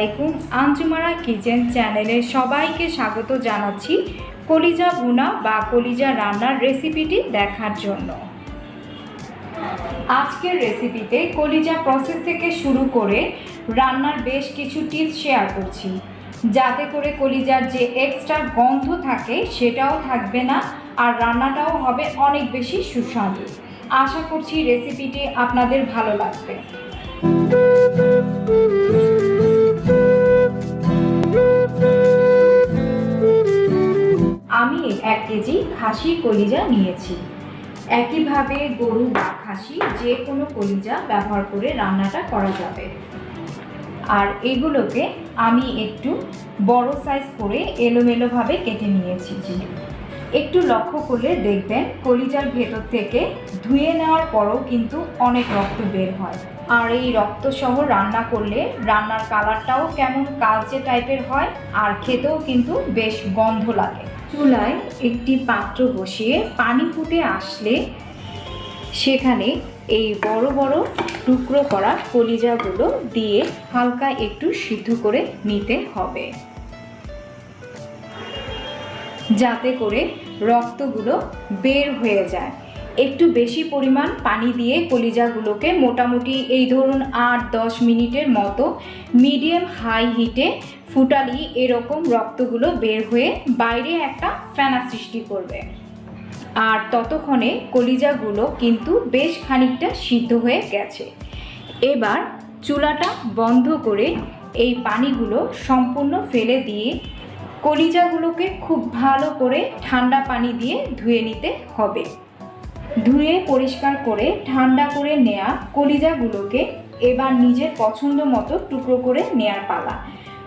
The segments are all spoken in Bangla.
আলাইকুম। আঞ্জুমারা কিচেন চ্যানেলে সবাইকে স্বাগত জানাচ্ছি কলিজা ভুনা বা কলিজা রান্নার রেসিপিটি দেখার জন্য। আজকের রেসিপিতে কলিজা প্রসেস থেকে শুরু করে রান্নার বেশ কিছু টিপস শেয়ার করছি। যাতে করে কলিজার যে এক্সট্রা গন্ধ থাকে সেটাও থাকবে না আর রান্নাটাও হবে অনেক বেশি সুস্বাদু। আশা করছি রেসিপিটি আপনাদের ভালো লাগবে। এক কেজি খাসি কলিজা নিয়েছি। একইভাবে গরু বা খাসি যে কোনো কলিজা ব্যবহার করে রান্নাটা করা যাবে। আর এগুলোকে আমি একটু বড় সাইজ করে এলোমেলোভাবে কেটে নিয়েছি। একটু লক্ষ্য করলে দেখবেন কলিজার ভেতর থেকে ধুয়ে নেওয়ার পরও কিন্তু অনেক রক্ত বের হয়। আর এই রক্ত সহ রান্না করলে রান্নার কালারটাও কেমন কালচে টাইপের হয়, আর খেতেও কিন্তু বেশ গন্ধ লাগে। চুলায় একটি পাত্র বসিয়ে পানি ফুটে আসলে সেখানে এই বড় বড় টুকরো করা কলিজাগুলো দিয়ে হালকা একটু সিদ্ধ করে নিতে হবে। যাতে করে রক্তগুলো বের হয়ে যায়। একটু বেশি পরিমাণ পানি দিয়ে কলিজাগুলোকে মোটামুটি এই ধরুন আট, দশ মিনিটের মতো মিডিয়াম হাই হিটে ফুটালি এরকম রক্তগুলো বের হয়ে বাইরে একটা ফেনা সৃষ্টি করবে। আর ততক্ষণে কলিজাগুলো কিন্তু বেশ খানিকটা সিদ্ধ হয়ে গেছে। এবার চুলাটা বন্ধ করে এই পানিগুলো সম্পূর্ণ ফেলে দিয়ে কলিজাগুলোকে খুব ভালো করে ঠান্ডা পানি দিয়ে ধুয়ে নিতে হবে। ধুয়ে পরিষ্কার করে, ঠান্ডা করে নেয়া কলিজাগুলোকে এবার নিজের পছন্দ মতো টুকরো করে নেয়ার পালা।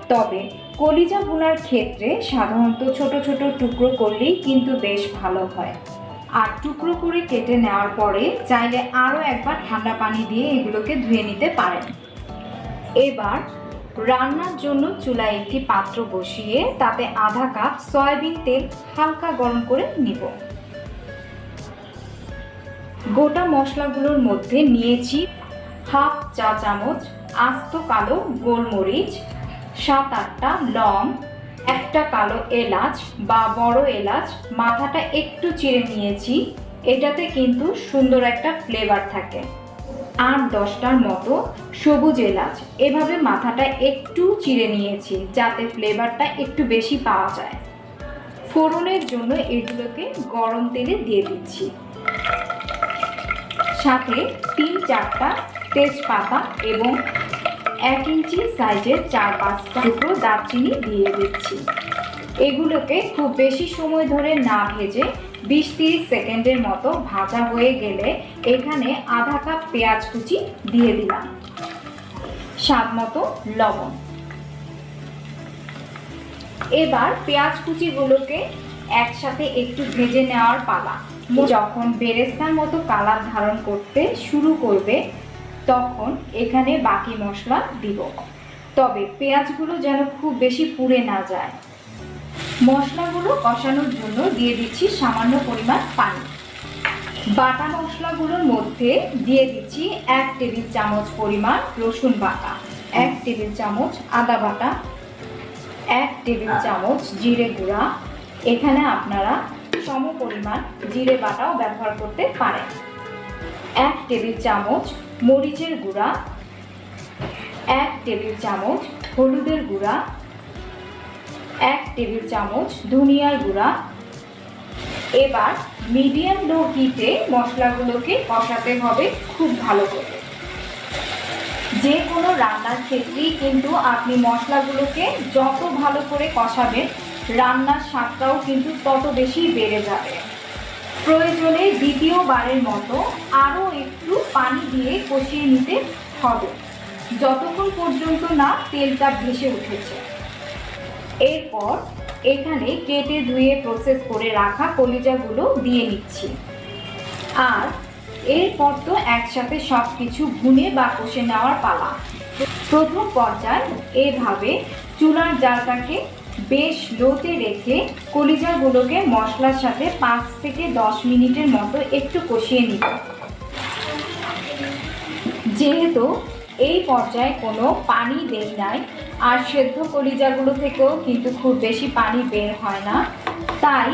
তবে কলিজা বোনার ক্ষেত্রে সাধারণত ছোট ছোট টুকরো করলেই কিন্তু বেশ ভালো হয়। আর টুকরো করে কেটে নেওয়ার পরে চাইলে আরও একবার ঠান্ডা পানি দিয়ে এগুলোকে ধুয়ে নিতে পারেন। এবার রান্নার জন্য চুলায় একটি পাত্র বসিয়ে তাতে আধা কাপ সয়াবিন তেল হালকা গরম করে নিব। গোটা মশলাগুলোর মধ্যে নিয়েছি হাফ চা চামচ আস্ত কালো গোলমরিচ, সাত আটটা লং, একটা কালো এলাচ বা বড় এলাচ, মাথাটা একটু চিড়ে নিয়েছি। এটাতে কিন্তু সুন্দর একটা ফ্লেভার থাকে। আট দশটার মতো সবুজ এলাচ, এভাবে মাথাটা একটু চিড়ে নিয়েছি যাতে ফ্লেভারটা একটু বেশি পাওয়া যায়। ফোড়নের জন্য এগুলোকে গরম তেলে দিয়ে দিচ্ছি। সাথে তিন চারটা তেজপাতা এবং এক ইঞ্চি সাইজের চার পাঁচটা টুকরো দারচিনি দিয়ে দিচ্ছি। এগুলোকে খুব বেশি সময় ধরে না ভেজে বিশ তিরিশ সেকেন্ডের মতো ভাজা হয়ে গেলে এখানে আধা কাপ পেঁয়াজ কুচি দিয়ে দিলাম। স্বাদ মতো লবণ। এবার পেঁয়াজ কুচিগুলোকে একসাথে একটু ভেজে নেওয়ার পালা। যখন বেরেস্তার মতো কালার ধারণ করতে শুরু করবে, তখন এখানে বাকি মশলা দিব। তবে পেঁয়াজগুলো যেন খুব বেশি পুড়ে না যায়। মশলাগুলো কষানোর জন্য দিয়ে দিচ্ছি সামান্য পরিমাণ পানি। বাটা মশলাগুলোর মধ্যে দিয়ে দিচ্ছি এক টেবিল চামচ পরিমাণ রসুন বাটা, এক টেবিল চামচ আদা বাটা, এক টেবিল চামচ জিরে গুঁড়া। এখানে আপনারা সম পরিমাণ জিরে বাটাও ব্যবহার করতে পারেন এক টেবিল চামচ মরিচের গুঁড়া, এক টেবিল চামচ হলুদের গুঁড়া, এক টেবিল চামচ ধনিয়ার গুঁড়া। এবার মিডিয়াম লো হিটে মশলাগুলোকে কষাতে হবে খুব ভালো করে। যে কোনো রান্নার ক্ষেত্রেই কিন্তু আপনি মশলাগুলোকে যত ভালো করে কষাবেন রান্নার স্বাদটাও কিন্তু তত বেশি বেড়ে যাবে। প্রয়োজনে দ্বিতীয়বারের মতো আরও একটু পানি দিয়ে কষিয়ে নিতে হবে। যতক্ষণ পর্যন্ত না তেলটা ভেসে উঠেছে। এরপর এখানে কেটে ধুয়ে প্রসেস করে রাখা কলিজাগুলো দিয়ে নিচ্ছি। আর এরপর তো একসাথে সব কিছু ভুনে বা কষে নেওয়ার পালা। প্রথম পর্যায়ে এভাবে চুলার জালটাকে বেশ লোতে রেখে কলিজাগুলোকে মশলার সাথে পাঁচ থেকে দশ মিনিটের মতো একটু কষিয়ে নিব। যেহেতু এই পর্যায়ে কোনো পানি দেই নাই, আর সেদ্ধ কলিজাগুলো থেকেও কিন্তু খুব বেশি পানি বের হয় না, তাই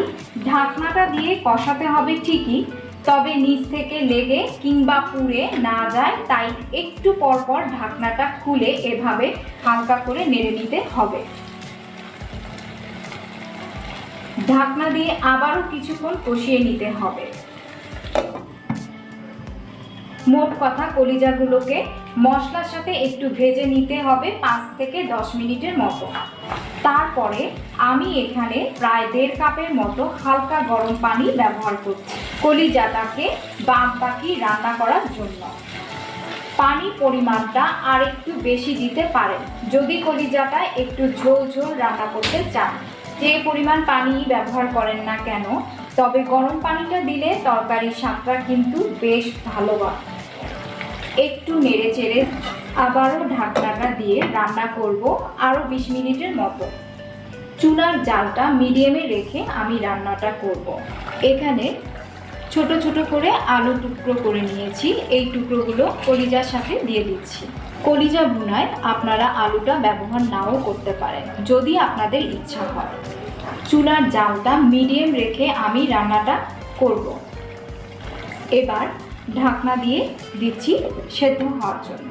ঢাকনাটা দিয়ে কষাতে হবে ঠিকই, তবে নিচ থেকে লেগে কিংবা পুড়ে না যায়, তাই একটু পর পর ঢাকনাটা খুলে এভাবে হালকা করে নেড়ে নিতে হবে। ঢাকনা দিয়ে আবারও কিছুক্ষণ কষিয়ে নিতে হবে। মোট কথা কলিজাগুলোকে মশলার সাথে একটু ভেজে নিতে হবে পাঁচ থেকে দশ মিনিটের মতো। তারপরে আমি এখানে প্রায় দেড় কাপের মতো হালকা গরম পানি ব্যবহার করছি কলিজাটাকে বাদ বাকি রান্না করার জন্য। পানির পরিমাণটা আর একটু বেশি দিতে পারেন যদি কলিজাটা একটু ঝোল ঝোল রান্না করতে চান। যে পরিমাণ পানি ব্যবহার করেন না কেন, তবে গরম পানিটা দিলে তরকারির স্বাদটা কিন্তু বেশ ভালো হয়। একটু নেড়ে চেড়ে আবারও ঢাকনাটা দিয়ে রান্না করব আরও বিশ মিনিটের মতো। চুলার জালটা মিডিয়ামে রেখে আমি রান্নাটা করব। এখানে ছোট ছোট করে আলু টুকরো করে নিয়েছি। এই টুকরোগুলো কলিজার সাথে দিয়ে দিচ্ছি। কলিজা ভুনায় আপনারা আলুটা ব্যবহার নাও করতে পারেন, যদি আপনাদের ইচ্ছা হয়। চুলার জালটা মিডিয়াম রেখে আমি রান্নাটা করব। এবার ঢাকনা দিয়ে দিচ্ছি সেদ্ধ হওয়ার জন্য।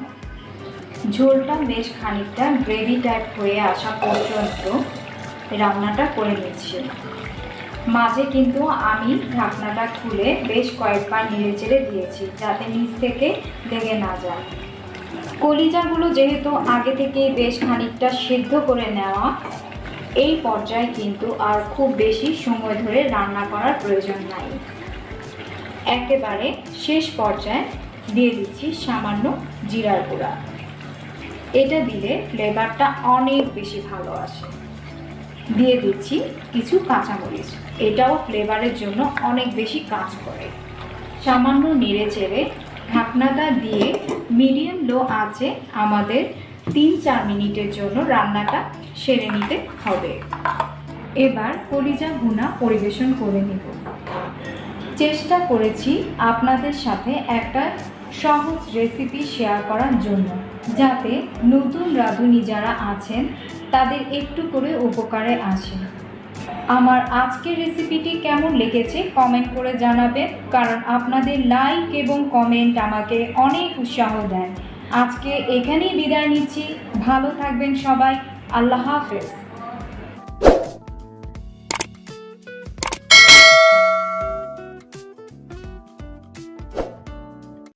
ঝোলটা বেশ খানিকটা গ্রেভি টাইপ হয়ে আসা পর্যন্ত রান্নাটা করে নিচ্ছি। মাঝে কিন্তু আমি ঢাকনাটা খুলে বেশ কয়েকবার নেড়ে চেড়ে দিয়েছি, যাতে নিচ থেকে লেগে না যায়। কলিজাগুলো যেহেতু আগে থেকে বেশ খানিকটা সিদ্ধ করে নেওয়া, এই পর্যায়ে কিন্তু আর খুব বেশি সময় ধরে রান্না করার প্রয়োজন নাই। একেবারে শেষ পর্যায়ে দিয়ে দিচ্ছি সামান্য জিরার গুঁড়া। এটা দিলে ফ্লেভারটা অনেক বেশি ভালো আসে। দিয়ে দিচ্ছি কিছু কাঁচামরিচ। এটাও ফ্লেভারের জন্য অনেক বেশি কাজ করে। সামান্য নেড়ে চেড়ে ঢাকনাটা দিয়ে মিডিয়াম লো আছে আমাদের তিন চার মিনিটের জন্য রান্নাটা সেরে নিতে হবে। এবার কলিজা ভুনা পরিবেশন করে নিব। চেষ্টা করেছি আপনাদের সাথে একটা সহজ রেসিপি শেয়ার করার জন্য, যাতে নতুন রাঁধুনি যারা আছেন তাদের একটু করে উপকারে আসে। আমার আজকের রেসিপিটি কেমন লেগেছে কমেন্ট করে জানাবেন, কারণ আপনাদের লাইক এবং কমেন্ট আমাকে অনেক উৎসাহ দেয়। আজকে এখানেই বিদায় নিচ্ছি। ভালো থাকবেন সবাই। আল্লাহ হাফেজ।